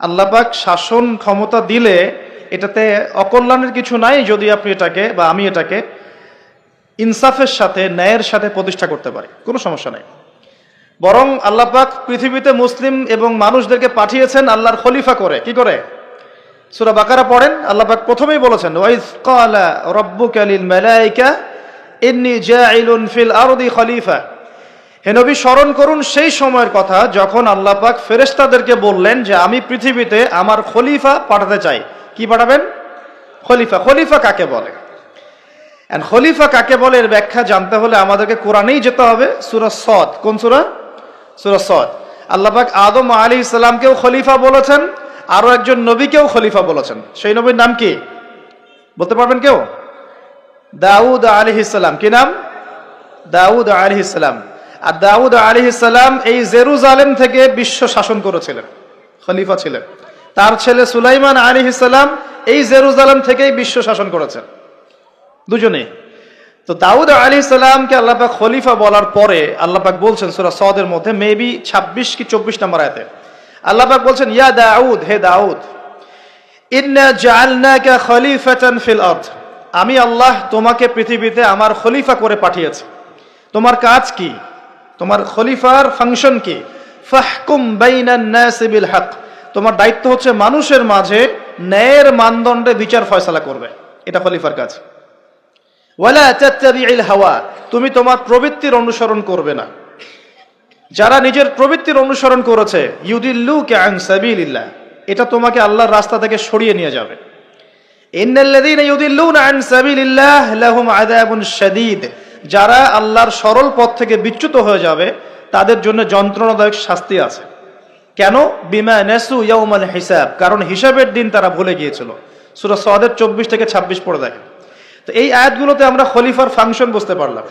আল্লাপাক শাসন ক্ষমতা দিলে এটাতে অকল্যাণের কিছু নাই যদি আপনি এটাকে বা আমি এটাকে ইনসাফের সাথে, ন্যায়ের সাথে প্রতিষ্ঠা করতে পারি। কোনো সমস্যা নাই। বরং আল্লাপাক পৃথিবীতে মুসলিম এবং মানুষদেরকে পাঠিয়েছেন আল্লাহর খলিফা করে। কি করে? সুরা বাকারা পড়েন। আল্লাপাক প্রথমেই বলেছেন, ওয়াইজ ক্বালা রাব্বুকা লিল মালাইকা, ইন্নী জাইলুন ফিল আরদি খলিফা। হে নবী স্মরণ করুন সেই সময়ের কথা যখন আল্লাহ পাক ফেরেশতাদেরকে বললেন যে আমি পৃথিবীতে আমার খলিফা পাঠাতে চাই। কি পাঠাবেন? খলিফা। খলিফা কাকে বলে? And খলিফা কাকে বলে এর ব্যাখ্যা জানতে হলে আমাদেরকে কোরআনেই যেতে হবে। সুরা সদ। কোন সুরা? সুরা সদ। আল্লাহ পাক আদম আলী ইসলামকেও খলিফা বলেছেন আরও একজন নবীকেও খলিফা বলেছেন। সেই নবীর নাম কি? বলতে পারবেন কেউ? দাউদ আলী ইসলাম কি নাম? দাউদ আলী ইসলাম আর দাউদ আলী ইসলাম এই জেরুজালেম থেকে বিশ্ব শাসন করেছিলেন, খলিফা ছিলেন। তার ছেলে সুলাইমান আলী ইসলাম এই জেরুজালেম থেকেই বিশ্ব শাসন করেছেন। দুজনেই। তো দাউদ আলী ইসলামকে আল্লাপাক খলিফা বলার পরে আল্লাপাক বলছেন সুরা সদের মধ্যে, মেবি ছাব্বিশ কি চব্বিশ নম্বর আয়তে। আল্লাপাক বলছেন, ইয়া দাউদ, হে দাউদ আমি আল্লাহ তোমাকে পৃথিবীতে আমার খলিফা করে পাঠিয়েছি। তোমার কাজ কি? তোমার খলিফার ফাংশন কি? ফাহকুম বিল হক। তোমার দায়িত্ব হচ্ছে মানুষের মাঝে ন্যায়ের মানদণ্ডে বিচার ফয়সালা করবে। এটা খলিফার কাজ। ওয়ালা হাওয়া। তুমি তোমার প্রবৃত্তির অনুসরণ করবে না। যারা নিজের প্রবৃত্তির অনুসরণ করেছে, ইউদিল্লুকে আন সাবিলিল্লাহ। এটা তোমাকে আল্লাহর রাস্তা থেকে সরিয়ে নিয়ে যাবে। ইন্নাল্লাযীনা ইউদিল্লুনা আন সাবিলিল্লাহ, লাহুম আযাবুন শাদীদ। যারা আল্লাহর সরল পথ থেকে বিচ্যুত হয়ে যাবে, তাদের জন্য যন্ত্রণাদায়ক শাস্তি আছে। কেন? বিমা নেসু ইয়াউমাল হিসাব। কারণ হিসাবের দিন তারা ভুলে গিয়েছিল। সূরা সদের চব্বিশ থেকে ছাব্বিশ পড়ে দেখেন। তো এই আয়াতগুলোতে আমরা খলিফার ফাংশন বুঝতে পারলাম।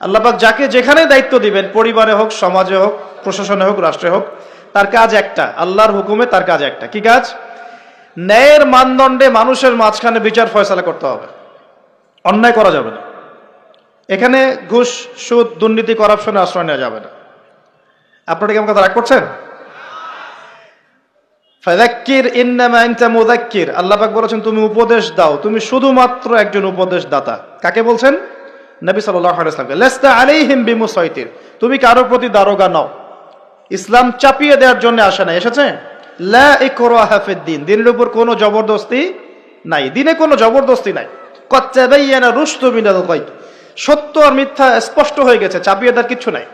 আল্লাপাক যাকে যেখানে দায়িত্ব দিবেন, পরিবারে হোক, সমাজে হোক, প্রশাসনে হোক, রাষ্ট্রে হোক, তার কাজ একটা। আল্লাহর হুকুমে তার কাজ একটা। কি কাজ? ন্যায়ের মানদণ্ডে মানুষের মাঝখানে বিচার ফয়সালা করতে হবে। অন্যায় করা যাবে না। এখানে ঘুষ, সুদ, দুর্নীতি করাপশনে আশ্রয় নেওয়া যাবে না। আপনারা কি আমার কথা রাগ করছেন? ফাদাক্কির ইন্নামা আনতা মুযাক্কির। আল্লাহ বলেছেন, তুমি উপদেশ দাও। তুমি শুধুমাত্র একজন উপদেশ দাতা কাকে বলছেন? নবী সাল্লাল্লাহু আলাইহি ওয়াসাল্লামকে। লাস্তা আলাইহিম বিমুসাইতির। তুমি কারও প্রতি দারোগা নাও। ইসলাম চাপিয়ে দেওয়ার জন্য আসে না এসেছে? লা ইকরাহা ফিদ দিন। দিনের উপর কোনো জবরদস্তি নাই। দিনে কোনো জবরদস্তি নাই। কদ তাবায়্যানা রুশদু মিনাল গায়ব। সত্য আর মিথ্যা স্পষ্ট হয়ে গেছে, চাপিয়ে দেওয়ার কিছু নাই।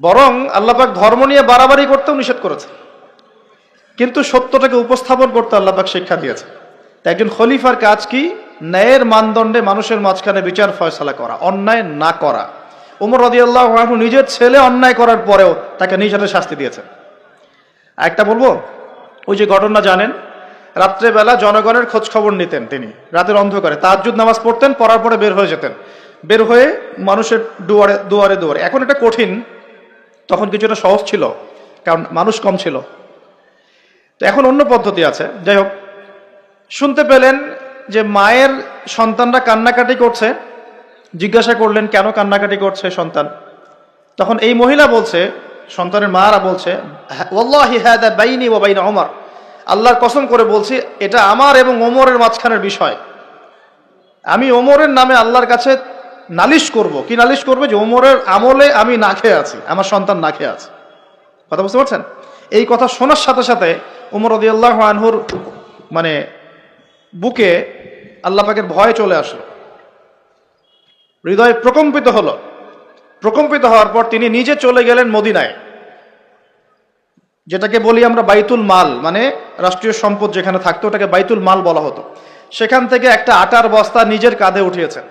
বরং আল্লাহ পাক ধর্ম নিয়ে বাড়াবাড়ি করতেও নিষেধ করেছে কিন্তু সত্যটাকে উপস্থাপন করতে আল্লাপাক শিক্ষা দিয়েছে তাই একজন খলিফার কাজ কি? ন্যায়ের মানদণ্ডে মানুষের মাঝখানে বিচার ফয়সালা করা, অন্যায় না করা। উমর রদিয়াল্লাহ নিজের ছেলে অন্যায় করার পরেও তাকে নিজ হাতে শাস্তি দিয়েছেন। একটা বলব, ওই যে ঘটনা জানেন রাত্রেবেলা জনগণের খোঁজ খবর নিতেন তিনি। রাতের অন্ধকারে তাহাজ্জুদ নামাজ পড়তেন, পড়ার পরে বের হয়ে যেতেন। বের হয়ে মানুষের দুয়ারে দুয়ারে দুয়ারে। এখন এটা কঠিন, তখন কিছুটা সহজ ছিল, কারণ মানুষ কম ছিল। তো এখন অন্য পদ্ধতি আছে। যাই হোক, শুনতে পেলেন যে মায়ের সন্তানরা কান্নাকাটি করছে। জিজ্ঞাসা করলেন, কেন কান্নাকাটি করছে সন্তান? তখন এই মহিলা বলছে, সন্তানের মারা বলছে ওয়াল্লাহি হাদা বাইনি ওয়া বাইনা ওমর আল্লাহর কসম করে বলছি, এটা আমার এবং ওমরের মাঝখানের বিষয়। আমি ওমরের নামে আল্লাহর কাছে নালিশ করব। কি নালিশ করবে? যে ওমরের আমলে আমি না খেয়ে আছি, আমার সন্তান না খেয়ে আছে। কথা বুঝতে পারছেন? এই কথা শোনার সাথে সাথে উমর রদিয়াল্লাহ আনহুর মানে বুকে আল্লাহ পাকের ভয় চলে আসলো। হৃদয় প্রকম্পিত হলো। প্রকম্পিত হওয়ার পর তিনি নিজে চলে গেলেন মদিনায়। যেটাকে বলি আমরা বাইতুল মাল মানে রাষ্ট্রীয় সম্পদ যেখানে থাকতো, ওটাকে বাইতুল মাল বলা হতো। সেখান থেকে একটা আটার বস্তা নিজের কাঁধে উঠিয়েছেন।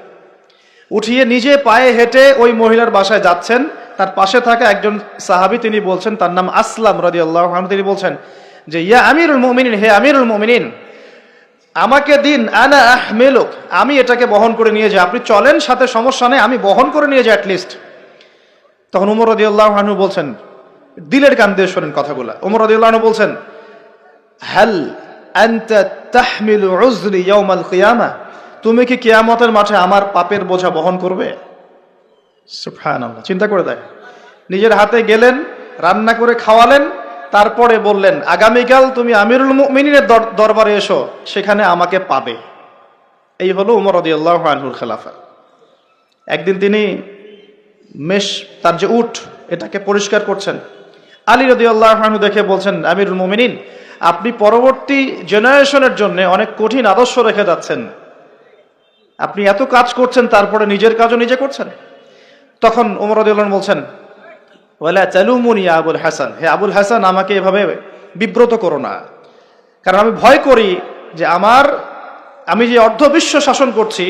উঠিয়ে নিজে পায়ে হেঁটে ওই মহিলার বাসায় যাচ্ছেন। তার পাশে থাকা একজন সাহাবি, তিনি বলছেন, তার নাম আসলাম রাজি আল্লাহ তিনি বলছেন যে, ইয়া আমিরুল মুমিনিন, হে আমিরুল মুমিনিন, আমাকে দিন, আনা আহমেলুক, আমি এটাকে বহন করে নিয়ে যাই। আপনি চলেন, সাথে সমস্যা নেই, আমি বহন করে নিয়ে যাই অ্যাটলিস্ট তখন উমর রদি আল্লাহ বলছেন দিলের কান দিয়ে শোনেন কথাগুলো। রদি আল্লাহ বলছেন হ্যাল তাহমিলু কিয়ামা? তুমি কি কিয়ামতের মাঠে আমার পাপের বোঝা বহন করবে? চিন্তা করে দেয় নিজের হাতে গেলেন, রান্না করে খাওয়ালেন, তারপরে বললেন, আগামীকাল তুমি আমিরুল মুমিনের দর- দরবারে এসো, সেখানে আমাকে পাবে। এই হলো উমর রদিয়াল্লাহ আনহুর খেলাফা। একদিন তিনি মেষ, তার যে উট এটাকে পরিষ্কার করছেন। আলী রদিয়াল্লাহ আনহু দেখে বলছেন, আমিরুল মুমিনিন, আপনি পরবর্তী জেনারেশনের জন্য অনেক কঠিন আদর্শ রেখে যাচ্ছেন। আপনি এত কাজ করছেন, তারপরে নিজের কাজও নিজে করছেন? তখন উমর রদিয়াল্লাহ বলছেন, ওয়ালা চালুমুনি আবুল হাসান। হে আবুল হাসান, আমাকে এভাবে বিব্রত করো না। কারণ আমি ভয় করি যে আমার, আমি যে অর্ধবিশ্ব শাসন করছি,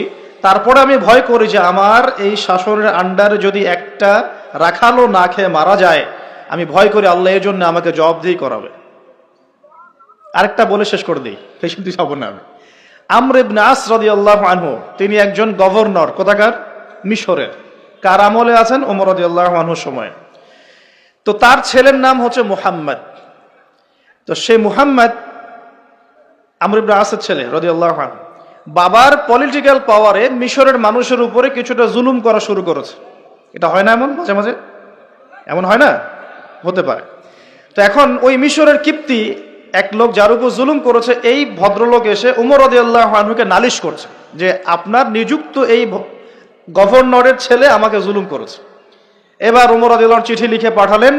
তারপরে আমি ভয় করি যে আমার এই শাসনের আন্ডারে যদি একটা রাখালো না খেয়ে মারা যায় আমি ভয় করি আল্লাহ এর জন্য আমাকে জবাবদিহি করাবে। আরেকটা বলে শেষ করে দিই তুই যাব না আমি। আমর রাদিয়াল্লাহু আনহু, তিনি একজন গভর্নর, কোথাকার? মিশরের। কার আমলে আছেন? ওমর রাদিয়াল্লাহু আনহুর সময়। তো তার ছেলের নাম হচ্ছে মুহাম্মদ। তো সে মুহাম্মদ আমর আসের ছেলে রাদিয়াল্লাহু আনহু। বাবার পলিটিক্যাল পাওয়ারে মিশরের মানুষের উপরে কিছুটা জুলুম করা শুরু করেছে। এটা হয় না এমন? মাঝে মাঝে? এমন হয় না? হতে পারে। তো এখন ওই মিশরের কিপ্তি এক লোক যার উপর জুলুম করেছে, এই ভদ্রলোক এসে উমর আনহুকে নালিশ করছে যে, আপনার নিযুক্ত এই গভর্নরের ছেলে আমাকে জুলুম করেছে। এবার উমর রদিয়াল্লাহ চিঠি লিখে পাঠালেন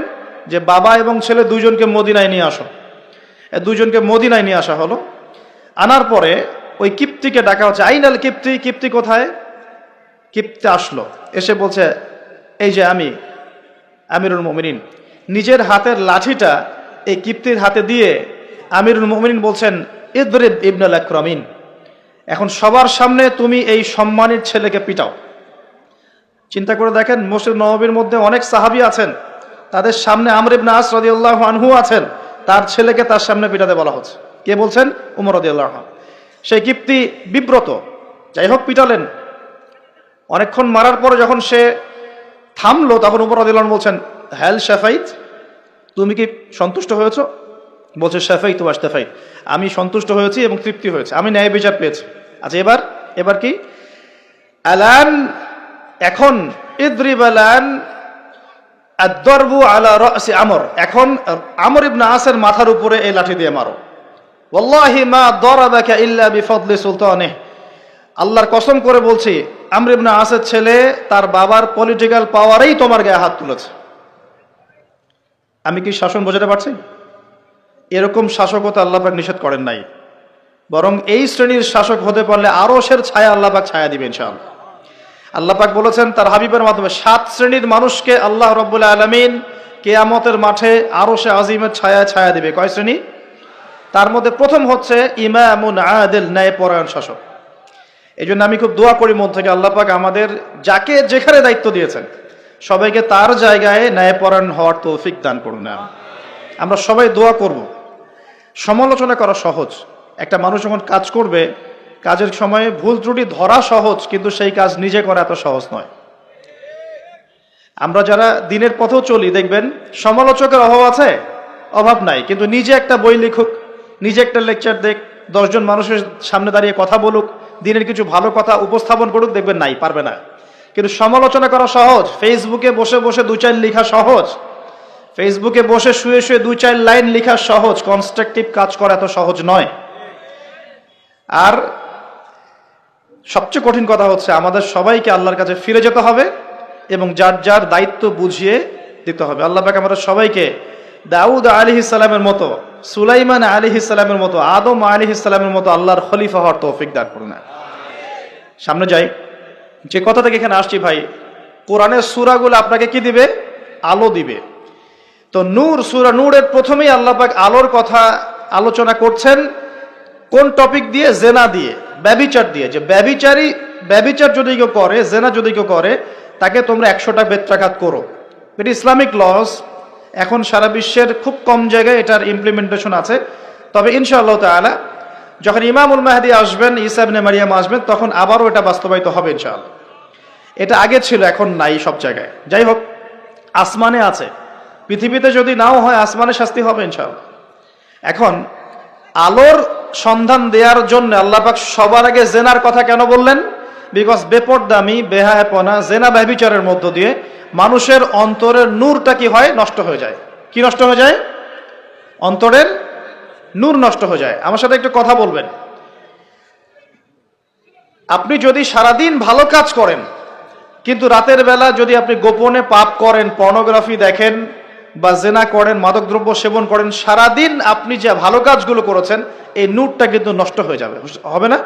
যে, বাবা এবং ছেলে দুইজনকে মদিনায় নিয়ে আসো। এ দুইজনকে মদিনায় নিয়ে আসা হলো। আনার পরে ওই কিপ্তিকে ডাকা হচ্ছে, আইনাল কিপ্তি কিপ্তি কোথায়? কিপ্তি আসলো, এসে বলছে, এই যে আমি, আমিরুল মোমিনিন। নিজের হাতের লাঠিটা এই কিপ্তির হাতে দিয়ে আমিরুল মোমিনিন বলছেন, ইদরিব ইবনুল আকরামিন, এখন সবার সামনে তুমি এই সম্মানের ছেলেকে পিটাও। চিন্তা করে দেখেন, মসজিদ নববীর মধ্যে অনেক সাহাবি আছেন, তাদের সামনে আমর ইবনে আস রাদিয়াল্লাহু আনহু আছেন, তার ছেলেকে তার সামনে পিটাতে বলা হচ্ছে। কে বলছেন? উমর রাদিয়াল্লাহু আনহু। সেই কিপ্তি বিব্রত, যাই হোক পিটালেন। অনেকক্ষণ মারার পরে যখন সে থামলো, তখন উপর আদিলন বলছেন হ্যাল শেফাইত? তুমি কি সন্তুষ্ট হয়েছ? বলছে শেফাই তো আশতেফাই আমি সন্তুষ্ট হয়েছি এবং তৃপ্তি হয়েছে। আমি ন্যায় বিচার পেয়েছি। আচ্ছা এবার এবার কি? আলান, এখন ইদ্রিব আলান আদরবু আলা রাসি আমর। এখন, আমর ইবনে আসের মাথার উপরে এই লাঠি দিয়ে মারো। ওয়াল্লাহি মা দরাবাকা ইল্লা বিফদলি সুলতানিহ। আল্লাহর কসম করে বলছি, আমর ইবনে আসের ছেলে তার বাবার পলিটিক্যাল পাওয়ারেই তোমার গায়ে হাত তুলেছে। আমি কি শাসন বোঝাতে পারছি? এরকম শাসকতা আল্লাপাক নিষেধ করেন নাই। বরং এই শ্রেণির শাসক হতে পারলে আরও সের ছায়া আল্লাপাক ছায়া দিবেন ইনশাআল্লাহ। আল্লাপাক বলেছেন, তার হাবিবের মাধ্যমে সাত শ্রেণির মানুষকে আল্লাহ রব্বুল্লাহ আলমিন কেয়ামতের মাঠে আরও সে আজিমের ছায়া ছায়া দিবে। কয় শ্রেণি? তার মধ্যে প্রথম হচ্ছে ইমামুন আদেল ন্যায় পরায়ণ শাসক। এই জন্য আমি খুব দোয়া করি মন থেকে আল্লাপাক আমাদের যাকে যেখানে দায়িত্ব দিয়েছেন সবাইকে তার জায়গায় ন্যায়পরায়ণ হওয়ার তৌফিক দান করুন আমরা সবাই দোয়া করব। সমালোচনা করা সহজ। একটা মানুষ যখন কাজ করবে, কাজের সময়ে ভুল ত্রুটি ধরা সহজ, কিন্তু সেই কাজ নিজে করা এত সহজ নয়। আমরা যারা দিনের পথেও চলি, দেখবেন সমালোচকের অভাব আছে? অভাব নাই। কিন্তু নিজে একটা বই লিখুক, নিজে একটা লেকচার দেখ, দশজন মানুষের সামনে দাঁড়িয়ে কথা বলুক, দিনের কিছু ভালো কথা উপস্থাপন করুক, দেখবেন নাই, পারবে না। কিন্তু সমালোচনা করা সহজ। ফেসবুকে বসে বসে দু চার লেখা সহজ। ফেসবুকে বসে শুয়ে শুয়ে দুই চার লাইন লেখা সহজ। কনস্ট্রাকটিভ কাজ করা এত সহজ নয়। আর সবচেয়ে কঠিন কথা হচ্ছে, আমাদের সবাইকে আল্লাহর কাছে ফিরে যেতে হবে এবং যার যার দায়িত্ব বুঝিয়ে দিতে হবে। আল্লাহ পাক আমাদের সবাইকে দাউদ আলী ইসলামের মতো, সুলাইমান আলী ইসলামের মতো, আদম আলী ইসলামের মতো আল্লাহর খলিফা হওয়ার তৌফিক দান করুন। সামনে যাই। যে কথা থেকে এখানে আসছি ভাই, কোরআনের সুরাগুলো আপনাকে কি দিবে? আলো দিবে। তো নূর, সুরা নূরের প্রথমেই আল্লাপাক আলোর কথা আলোচনা করছেন, কোন টপিক দিয়ে? জেনা দিয়ে, ব্যবিচার দিয়ে। যে ব্যবিচারী, ব্যবিচার যদি কেউ করে, জেনা যদি কেউ করে, তাকে তোমরা একশোটা বেত্রাঘাত করো। এটি ইসলামিক লস এখন সারা বিশ্বের খুব কম জায়গায় এটার ইমপ্লিমেন্টেশন আছে। তবে ইনশাআল্লাহ তাআলা, যখন ইমামুল মাহাদি আসবেন ইসাবনে মারিয়াম আসবেন, তখন আবারও এটা বাস্তবায়িত হবে ইনশাআল্লাহ। এটা আগে ছিল, এখন নাই সব জায়গায়। যাই হোক, আসমানে আছে। পৃথিবীতে যদি নাও হয়, আসমানে শাস্তি হবে ইনশাআল্লাহ। এখন, আলোর সন্ধান দেওয়ার জন্য আল্লাপাক সবার আগে জেনার কথা কেন বললেন? বিকজ বেপরদামি, বেহায়াপনা, জেনা ব্যবিচারের মধ্য দিয়ে মানুষের অন্তরের নূরটা কি হয়? নষ্ট হয়ে যায়। কি নষ্ট হয়ে যায়? অন্তরের নূর নষ্ট হয়ে যায়। আমার সাথে একটু কথা বলবেন। আপনি যদি সারাদিন ভালো কাজ করেন কিন্তু রাতের বেলা যদি আপনি গোপনে পাপ করেন পর্নোগ্রাফি দেখেন বা জেনা করেন, মাদকদ্রব্য সেবন করেন, সারাদিন আপনি যে ভালো কাজগুলো করেছেন, এই নূরটা কিন্তু নষ্ট হয়ে যাবে। হবে না?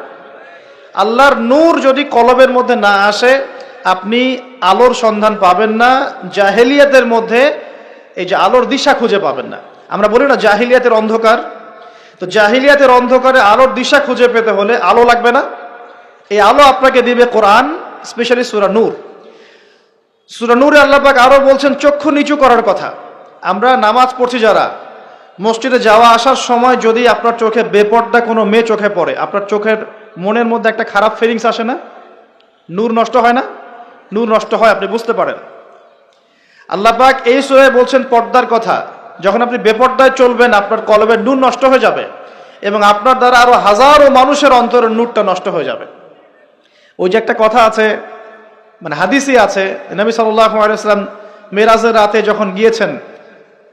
আল্লাহর নূর যদি কলবের মধ্যে না আসে, আপনি আলোর সন্ধান পাবেন না, জাহেলিয়াতের মধ্যে এই যে আলোর দিশা খুঁজে পাবেন না। আমরা বলি না জাহিলিয়াতের অন্ধকার। তো জাহিলিয়াতের অন্ধকারে আলোর দিশা খুঁজে পেতে হলে আলো লাগবে না। এই আলো আপনাকে দিবে কোরআন, স্পেশালি সুরা নূর। সুরা নূরে আল্লাহ পাক আরও বলছেন, চক্ষু নিচু করার কথা। আমরা নামাজ পড়ছি যারা, মসজিদে যাওয়া আসার সময় যদি আপনার চোখে বেপর্দা কোনো মেয়ে চোখে পড়ে, আপনার চোখের মনের মধ্যে একটা খারাপ ফিলিংস আসে না? নূর নষ্ট হয় না? নূর নষ্ট হয়, আপনি বুঝতে পারেন। আল্লাহ পাক এই সুরে বলছেন, পর্দার কথা। যখন আপনি বেপর্দায় চলবেন, আপনার কলবের নূর নষ্ট হয়ে যাবে এবং আপনার দ্বারা আরও হাজারো মানুষের অন্তরের নূরটা নষ্ট হয়ে যাবে। ওই যে একটা কথা আছে মানে হাদিসই আছে, নবী সাল্লাহ মেরাজের রাতে যখন গিয়েছেন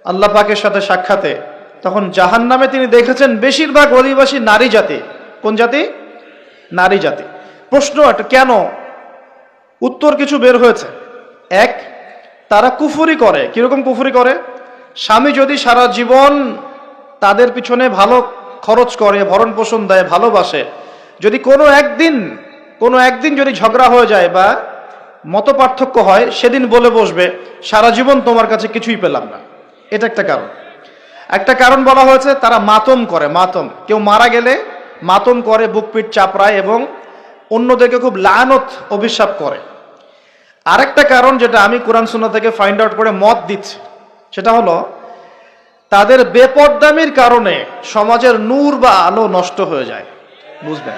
আল্লাহ পাকের সাথে সাক্ষাতে, তখন জাহান নামে তিনি দেখেছেন বেশিরভাগ অধিবাসী নারী জাতি। কোন জাতি? নারী জাতি। প্রশ্ন একটা, কেন? উত্তর কিছু বের হয়েছে। এক, তারা কুফুরি করে। কীরকম কুফুরি করে? স্বামী যদি সারা জীবন তাদের পিছনে ভালো খরচ করে, ভরণ পোষণ দেয়, ভালোবাসে, যদি কোনো একদিন কোনো একদিন যদি ঝগড়া হয়ে যায় বা মত পার্থক্য হয়, সেদিন বলে বসবে, সারা জীবন তোমার কাছে কিছুই পেলাম না। এটা একটা কারণ। একটা কারণ বলা হয়েছে, তারা মাতম করে, মাতম। কেউ মারা গেলে মাতম করে বুকপিট চাপড়ায় এবং অন্যদেরকে খুব লানত অভিশাপ করে। আরেকটা কারণ যেটা আমি কোরআন সুন্না থেকে ফাইন্ড আউট করে মত দিচ্ছি, সেটা হলো, তাদের বেপরদামির কারণে সমাজের নূর বা আলো নষ্ট হয়ে যায়। বুঝবেন?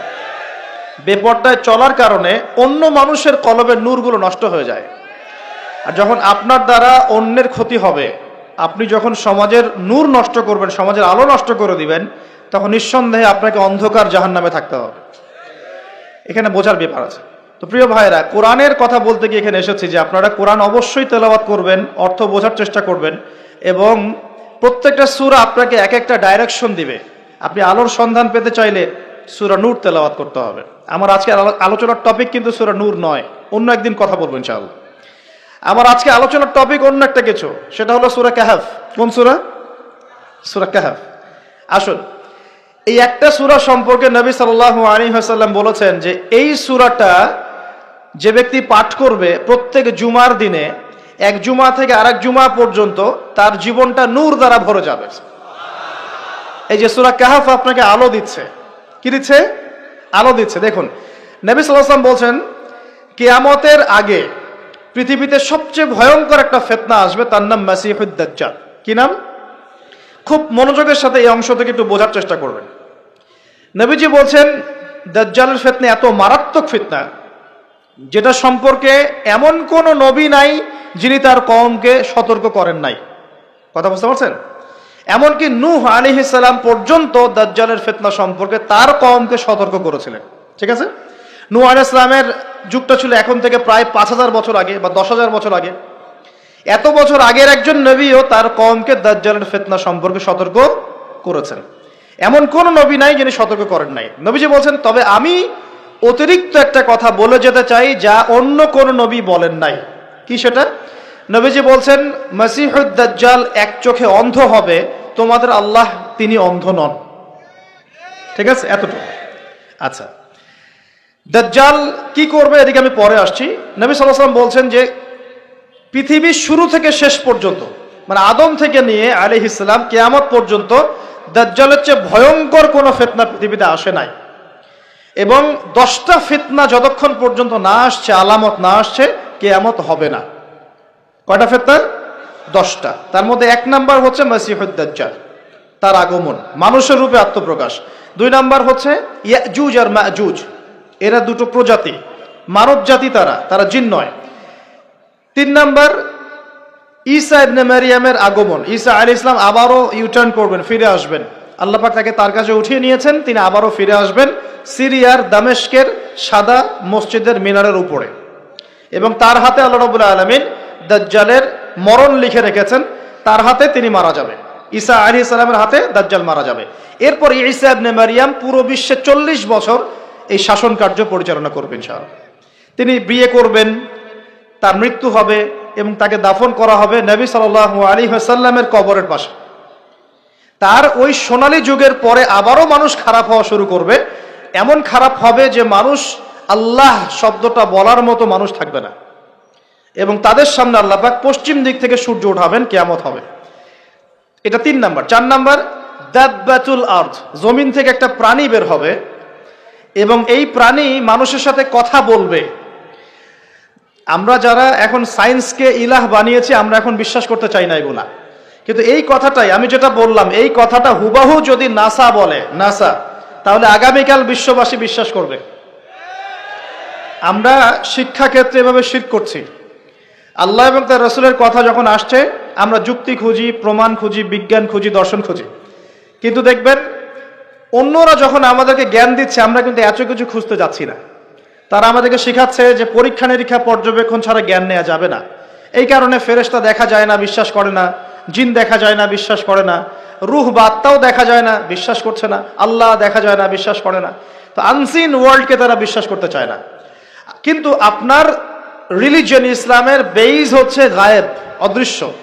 বেপর্দায় চলার কারণে অন্য মানুষের কলবের নূরগুলো নষ্ট হয়ে যায়। আর যখন আপনার দ্বারা অন্যের ক্ষতি হবে, আপনি যখন সমাজের নূর নষ্ট করবেন, সমাজের আলো নষ্ট করে দিবেন, তখন নিঃসন্দেহে আপনাকে অন্ধকার জাহান নামে থাকতে হবে। এখানে বোঝার ব্যাপার আছে। তো প্রিয় ভাইরা কোরআনের কথা বলতে গিয়ে এখানে এসেছি যে আপনারা কোরআন অবশ্যই তেলাওয়াত করবেন, অর্থ বোঝার চেষ্টা করবেন এবং প্রত্যেকটা সুরা আপনাকে এক একটা ডাইরেকশন দিবে। আপনি আলোর সন্ধান পেতে চাইলে সুরা নূর তেলাওয়াত করতে হবে। আমার আজকে আলোচনার টপিক কিন্তু সুরা নূর নয়। অন্য একদিন কথা বলব ইনশাআল্লাহ। আমার আজকে আলোচনার টপিক অন্য একটা কিছু। সেটা হলো সুরা কাহাফ। কোন সুরা? সুরা কাহাফ। আসুন। এই একটা সুরা সম্পর্কে নবী সাল্লাল্লাহু আলাইহি ওয়াসাল্লাম বলেছেন যে, এই সুরাটা যে ব্যক্তি পাঠ করবে প্রত্যেক জুমার দিনে, এক জুমা থেকে আরেক জুমা পর্যন্ত তার জীবনটা নূর দ্বারা ভরে যাবে। এই যে সুরা কাহাফ আপনাকে আলো দিচ্ছে। কি দিচ্ছে? আলো দিচ্ছে। দেখুন, নবী সাল্লাম বলছেন, কেয়ামতের আগে পৃথিবীতে সবচেয়ে ভয়ঙ্কর একটা ফেতনা আসবে, তার নাম মাসিহুদ্দাজ্জাল কি নাম? খুব মনোযোগের সাথে এই অংশ থেকে একটু বোঝার চেষ্টা করবেন। নবীজি বলছেন, দাজ্জালের ফেতনা এত মারাত্মক ফিতনা, যেটা সম্পর্কে এমন কোন নবী নাই যিনি তার কমকে সতর্ক করেন নাই। কথা বুঝতে পারছেন? এমনকি নূহ আলিহিসাল্লাম পর্যন্ত দাজ্জালের ফেতনা সম্পর্কে তার কমকে সতর্ক করেছিলেন। ঠিক আছে? নূহ আলি ইসলামের যুগটা ছিল এখন থেকে প্রায় পাঁচ হাজার বছর আগে বা দশ হাজার বছর আগে। এত বছর আগের একজন নবীও তার কমকে দাজ্জালের ফেতনা সম্পর্কে সতর্ক করেছেন। এমন কোন নবী নাই যিনি সতর্ক করেন নাই। নবীজি বলছেন, তবে আমি অতিরিক্ত একটা কথা বলে যেতে চাই যা অন্য কোন নবী বলেন নাই। কি সেটা? নবীজি বলছেন, মসিহুদ দাজ্জাল এক চোখে অন্ধ হবে তোমাদের আল্লাহ তিনি অন্ধ নন। ঠিক আছে? এতটুকু। আচ্ছা। দাজ্জাল কি করবে? এদিকে আমি পরে আসছি। নবী সাল্লাম বলছেন যে, পৃথিবীর শুরু থেকে শেষ পর্যন্ত মানে আদম থেকে নিয়ে আলী ইসলাম কেয়ামত পর্যন্ত, দাজ্জালের চেয়ে ভয়ঙ্কর কোনো ফেতনা পৃথিবীতে আসে নাই। এবং দশটা ফিতনা যতক্ষণ পর্যন্ত না আসছে, আলামত না আসছে, কেয়ামত হবে না। কয়টা ফেতনা দশটা। তার মধ্যে এক নাম্বার হচ্ছে মাসিহুদ্দাজ্জাল তার আগমন, মানুষের রূপে আত্মপ্রকাশ। দুই নাম্বার হচ্ছে ইয়াজুজ আর মাজুজ, এরা দুটো প্রজাতি, মানব জাতি তারা তারা জিন নয়। তিন নাম্বার, ঈসা ইবনে মারিয়ামের আগমন, ঈসা আলী ইসলাম আবারও ইউটার্ন করবেন, ফিরে আসবেন। আল্লাহ পাক তাকে তার কাছে উঠিয়ে নিয়েছেন, তিনি আবারও ফিরে আসবেন সিরিয়ার দামেস্কের সাদা মসজিদের মিনারের উপরে। এবং তার হাতে আল্লাহ রবুল্লা আলমিন দাজ্জালের মরণ লিখে রেখেছেন, তার হাতে তিনি মারা যাবেন ঈসা আলী সালামের হাতে দাজ্জাল মারা যাবে। এরপর ঈসা ইবনে মারিয়াম পুরো বিশ্বে চল্লিশ বছর এই শাসন কার্য পরিচালনা করবেন ইনশাআল্লাহ। তিনি বিয়ে করবেন, তার মৃত্যু হবে এবং তাকে দাফন করা হবে নবী সাল আলী হাসাল্লামের কবরের পাশে। তার ওই সোনালী যুগের পরে আবারও মানুষ খারাপ হওয়া শুরু করবে। এমন খারাপ হবে যে মানুষ আল্লাহ শব্দটা বলার মতো মানুষ থাকবে না। এবং তাদের সামনে আল্লাহ পাক পশ্চিম দিক থেকে সূর্য উঠাবেন, কেয়ামত হবে। এটা তিন নাম্বার। চার নাম্বার, দাব্বাতুল আর্থ জমিন থেকে একটা প্রাণী বের হবে এবং এই প্রাণী মানুষের সাথে কথা বলবে। আমরা যারা এখন সায়েন্সকে ইলাহ বানিয়েছি, আমরা এখন বিশ্বাস করতে চাই না এগুলা। কিন্তু এই কথাটাই, আমি যেটা বললাম, এই কথাটা হুবাহু যদি নাসা বলে, নাসা, তাহলে আগামীকাল বিশ্ববাসী বিশ্বাস করবে। আমরা শিক্ষাক্ষেত্রে এভাবে শিখ করছি। আল্লাহ এবং তার রসুলের কথা যখন আসছে, আমরা যুক্তি খুঁজি, প্রমাণ খুঁজি, বিজ্ঞান খুঁজি, দর্শন খুঁজি। কিন্তু দেখবেন, অন্যরা যখন আমাদেরকে জ্ঞান দিচ্ছে, আমরা কিন্তু এত কিছু খুঁজতে যাচ্ছি না। তারা আমাদেরকে শেখাচ্ছে যে পরীক্ষা নিরীক্ষা, পর্যবেক্ষণ ছাড়া জ্ঞান নেওয়া যাবে না। এই কারণে ফেরেশতা দেখা যায় না, বিশ্বাস করে না, জিন দেখা যায় না, বিশ্বাস করে না, রুহ বা আত্মাও দেখা যায় না, বিশ্বাস করছে না, আল্লাহ দেখা যায় না, বিশ্বাস করে না। তো আনসিন ওয়ার্ল্ডকে তারা বিশ্বাস করতে চায় না। কিন্তু আপনার রিলিজিয়ন ইসলামের বেইজ হচ্ছে গায়েব, অদৃশ্য।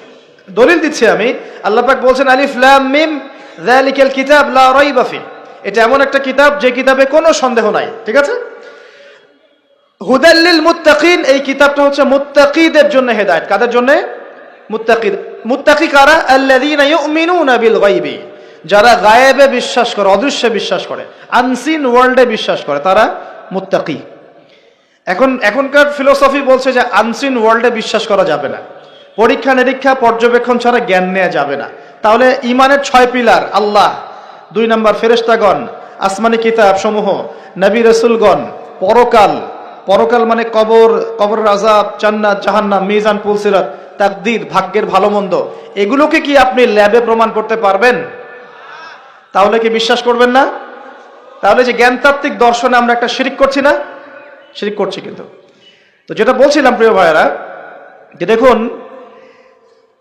দলিল দিচ্ছি আমি, আল্লাহ পাক বলছেন, আলিফ মিম, যালিকাল কিতাব লা এটা এমন একটা কিতাব, যে কিতাবে কোনো সন্দেহ নাই, ঠিক আছে? হুদাল্লিল মুত্তাকিন, এই কিতাবটা হচ্ছে মুত্তাকিদের জন্য হেদায়েত। কাদের জন্য? মুত্তাকিদ। মুত্তাকি কারা? আল্লাযীনা ইউমিনুনা বিল গায়বি। যারা গায়েবে বিশ্বাস করে, অদৃশ্যে বিশ্বাস করে আনসিন ওয়ার্ল্ডে বিশ্বাস করে, তারা মুত্তাকি। এখন, এখনকার ফিলোসফি বলছে যে আনসিন ওয়ার্ল্ডে বিশ্বাস করা যাবে না। পরীক্ষা নিরীক্ষা, পর্যবেক্ষণ ছাড়া জ্ঞান নেওয়া যাবে না। তাহলে ইমানের ছয় পিলার, আল্লাহ, দুই নম্বর ফেরেশতাগণ, আসমানি কিতাব সমূহ, নবী রসুলগণ, পরকাল। পরকাল মানে কবর কবর আজাব জান্নাত, জাহান্নাম, মিজান পুলসিরাত তাকদির, ভাগ্যের ভালো মন্দ। এগুলোকে কি আপনি ল্যাবে প্রমাণ করতে পারবেন? তাহলে কি বিশ্বাস করবেন না? তাহলে যে জ্ঞানতাত্ত্বিক দর্শনে আমরা একটা শিরিক করছি না? শিরিক করছে কিন্তু। তো যেটা বলছিলাম প্রিয় ভাইয়েরা, যে দেখুন,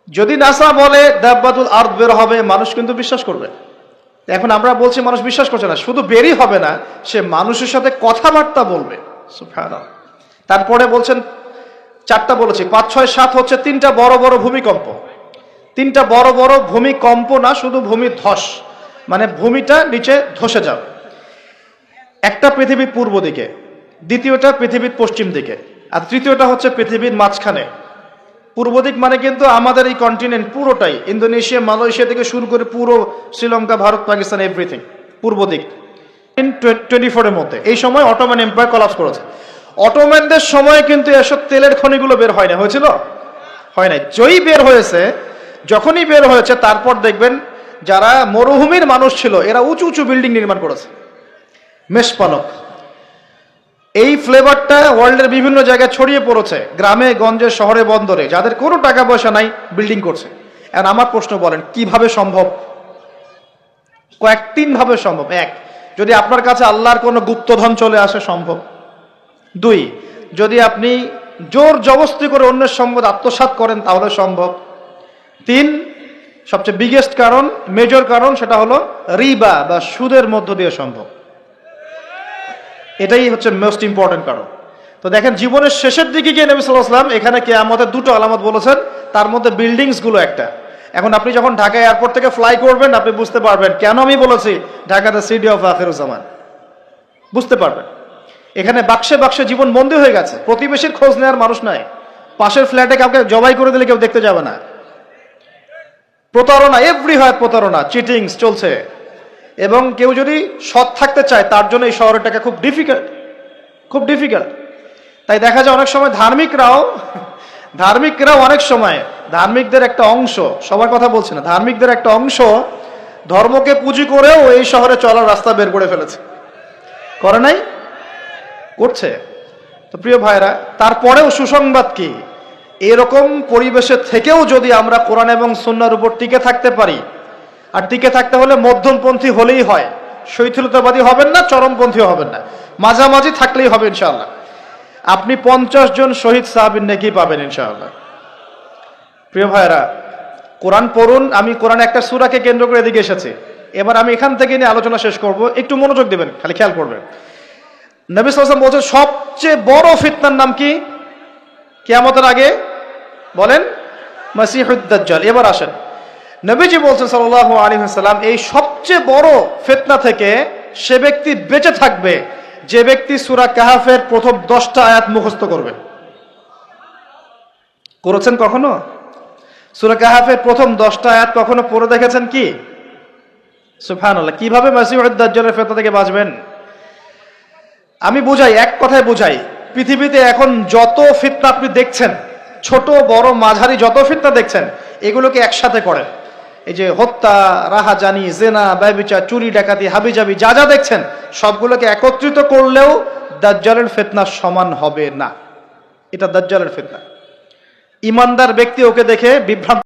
যদি নাসা বলে দাব্বাতুল আর্থ বের হবে, মানুষ কিন্তু বিশ্বাস করবে। এখন আমরা বলছি মানুষ বিশ্বাস করছে না, শুধু বেরই হবে না, সে মানুষের সাথে কথাবার্তা বলবে। তারপরে বলছেন, চারটা বলেছি, পাঁচ, ছয়, সাত হচ্ছে তিনটা বড় বড় ভূমিকম্প। তিনটা বড় বড় ভূমিকম্প না, শুধু ভূমি ধস মানে ভূমিটা নিচে ধসে যাবে। একটা পৃথিবীর পূর্ব দিকে দ্বিতীয়টা পৃথিবীর পশ্চিম দিকে, আর তৃতীয়টা হচ্ছে পৃথিবীর মাঝখানে। পূর্ব দিক মানে কিন্তু আমাদের এই কন্টিনেন্ট পুরোটাই, ইন্দোনেশিয়া, মালয়েশিয়া থেকে শুরু করে পুরো শ্রীলঙ্কা, ভারত, পাকিস্তান এভরিথিং পূর্ব দিক। টোয়েন্টি ফোরের মধ্যে। এই সময় অটোম্যান এম্পায়ার কলাপস করেছে। অটোম্যানদের সময় কিন্তু এসব তেলের খনিগুলো বের হয় না, হয়েছিল? হয় নাই। জয়ী বের হয়েছে, যখনই বের হয়েছে, তারপর দেখবেন যারা মরুভূমির মানুষ ছিল, এরা উঁচু উঁচু বিল্ডিং নির্মাণ করেছে। মেষপালক। এই ফ্লেভারটা ওয়ার্ল্ডের বিভিন্ন জায়গায় ছড়িয়ে পড়েছে, গ্রামে, গঞ্জে, শহরে, বন্দরে, যাদের কোনো টাকা পয়সা নাই বিল্ডিং করছে। আর আমার প্রশ্ন বলেন, কীভাবে সম্ভব? কয়েক তিন ভাবে সম্ভব। এক, যদি আপনার কাছে আল্লাহর কোনো গুপ্তধন চলে আসে, সম্ভব। দুই, যদি আপনি জোর জবস্তি করে অন্যের সম্পদ আত্মসাৎ করেন, তাহলে সম্ভব। তিন, সবচেয়ে বিগেস্ট কারণ মেজর কারণ, সেটা হলো রিবা বা সুদের মধ্য দিয়ে সম্ভব। এটাই হচ্ছে মোস্ট ইম্পর্টেন্ট কারণ। তো দেখেন, জীবনের শেষের দিকে গিয়ে নবী সাল্লাহ আসলাম এখানে কে আমাদের দুটো আলামত বলেছেন, তার মধ্যে বিল্ডিংসগুলো একটা। এখন আপনি যখন ঢাকা এয়ারপোর্ট থেকে ফ্লাই করবেন, আপনি বুঝতে পারবেন, কেন আমি বলেছি ঢাকাতে সিটি অফ আফেরুজ্জামান বুঝতে পারবেন। এখানে বাক্সে বাক্সে জীবন বন্দী হয়ে গেছে, প্রতিবেশীর খোঁজ নেওয়ার মানুষ নাই। পাশের ফ্ল্যাটে কাউকে জবাই করে দিলে কেউ দেখতে যাবে না। প্রতারণা এভরি হয় প্রতারণা চিটিংস চলছে। এবং কেউ যদি সৎ থাকতে চায়, তার জন্য এই শহরটাকে খুব ডিফিকাল্ট খুব ডিফিকাল্ট তাই দেখা যায় অনেক সময় ধার্মিকরাও ধার্মিকরাও অনেক সময় ধার্মিকদের একটা অংশ, সবার কথা বলছি না, ধার্মিকদের একটা অংশ ধর্মকে পুঁজি করেও এই শহরে চলার রাস্তা বের করে ফেলেছে। করে নাই? করছে। তো প্রিয় ভাইরা তারপরেও সুসংবাদ কি? এরকম পরিবেশে থেকেও যদি আমরা কোরআন এবং সন্ন্যার উপর টিকে থাকতে পারি আর টিকে থাকতে হলে মধ্যমপন্থী হলেই হয়। শৈথিলতাবাদী হবেন না, চরমপন্থীও হবেন না। মাঝামাঝি থাকলেই হবে ইনশাআল্লাহ। আপনি পঞ্চাশ জন শহীদ সাহাবিন নাকি পাবেন ইনশাআল্লাহ। প্রিয় ভাইরা কোরআন পড়ুন, আমি কোরআন একটা সুরাকে কেন্দ্র করে এদিকে এসেছি। এবার আমি এখান থেকে নিয়ে আলোচনা শেষ করব, একটু মনোযোগ দেবেন, খালি খেয়াল করবেন। নবী সাল্লাম বলছেন, সবচেয়ে বড় ফিতনার নাম কি? কেয়ামতের আগে বলেন মাসিহুদ্দাজ্জাল এবার আসেন। নবীজি বলছেন সাল্লাল্লাহু আলাইহি সাল্লাম এই সবচেয়ে বড় ফিতনা থেকে সে ব্যক্তি বেঁচে থাকবে, যে ব্যক্তি সুরা কাহাফের প্রথম দশটা আয়াত মুখস্থ করবে। করেছেন কখনো? সুরা কাহাফের প্রথম দশটা আয়াত কখনো পড়ে দেখেছেন কি? সুবহানাল্লাহ, কীভাবে মাসিহুদ্দাজ্জালের ফিতনা থেকে বাঁচবেন? আমি বুঝাই, এক কথায় বুঝাই, পৃথিবীতে এখন যত ফিতনা আপনি দেখছেন, ছোট, বড়, মাঝারি যত ফিতনা দেখছেন, এগুলোকে একসাথে করেন। এই যে হত্যা রাহা জানি জেনা ব্যবচা চুরি, ডাকাতি, হাবিজাবি, যা যা দেখছেন, সবগুলোকে একত্রিত করলেও দাজ্জালের ফেতনা সমান হবে না। এটা দাজ্জালের ফেতনা। ইমানদার ব্যক্তি ওকে দেখে বিভ্রান্ত